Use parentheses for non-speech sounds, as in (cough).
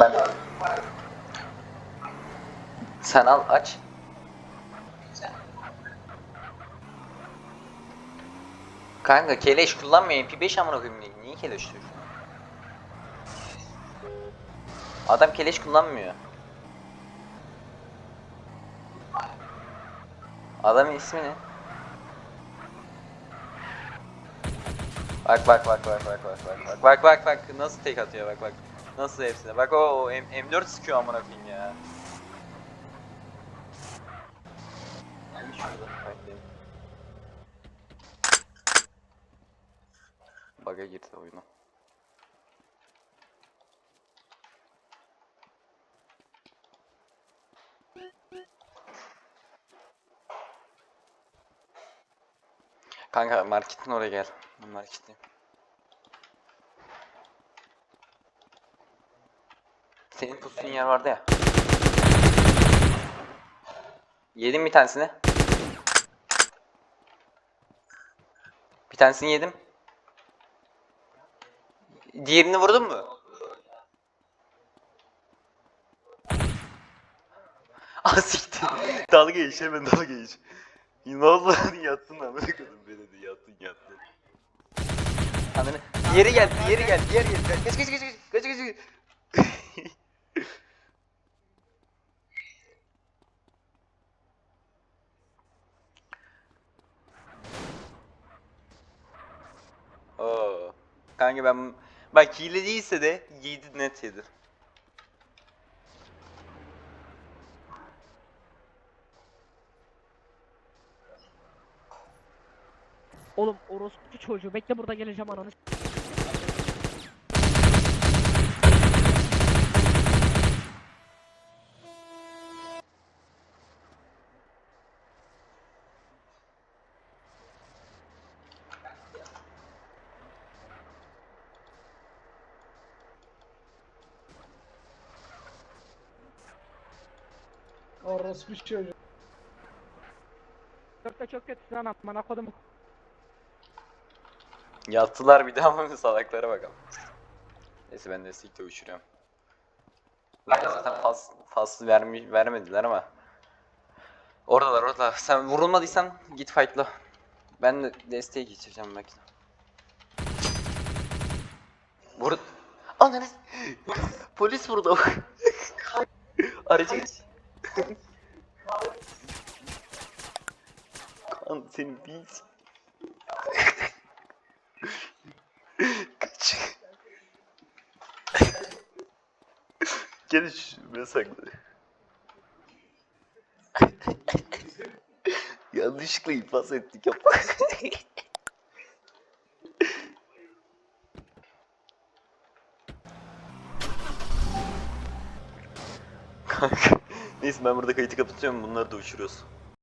Ben. Sen al aç. Kanka keleş kullanmıyor MP5 amına koyayım niye- niye keleş diyor? Adam keleş kullanmıyor. Adamın ismi ne? Bak bak bak bak bak bak bak bak bak bak bak nasıl tek atıyor bak bak nasıl hepsine bak o, M- M4 sıkıyor amına koyayım ya. Gelmiş. Bug'a girdi oyunu. Kanka marketin oraya gel. Ben marketteyim. Senin pusuun yer vardı ya. Yedim bir tanesini. Bir tanesini yedim. Diğerini vurdun mu? (laughs) Ah siktir. dalga geç hemen dalga geç. Ne oldu lan yattın amına koydum beni de yattın yattın. Ananı diğeri gel diğeri gel diğeri gel. Geç geç geç geç geç geç geç. Kanka ben bak hile değilse de yedi net yedi. Oğlum orospu çocuğu bekle burada geleceğim ananı. Orospu çocuğu. Çok da çok kötü lan amına kodum. Yattılar bir daha mı (laughs) salaklara bakalım. Neyse ben destekle uçuruyorum. Zaten zaten fas, faslı vermi, vermediler ama. Oradalar orada. Sen vurulmadıysan git fightla. Ben de desteğe geçireceğim belki. Vur... Ananı... (laughs) Polis burada. (laughs) Aracı geç. Kan senin değil. Kaç. Gel şuraya sakla. Yanlışlıkla infaz ettik yapma. Kanka. Neyse ben burada kayıtı kapatıyorum bunları da uçuruyoruz.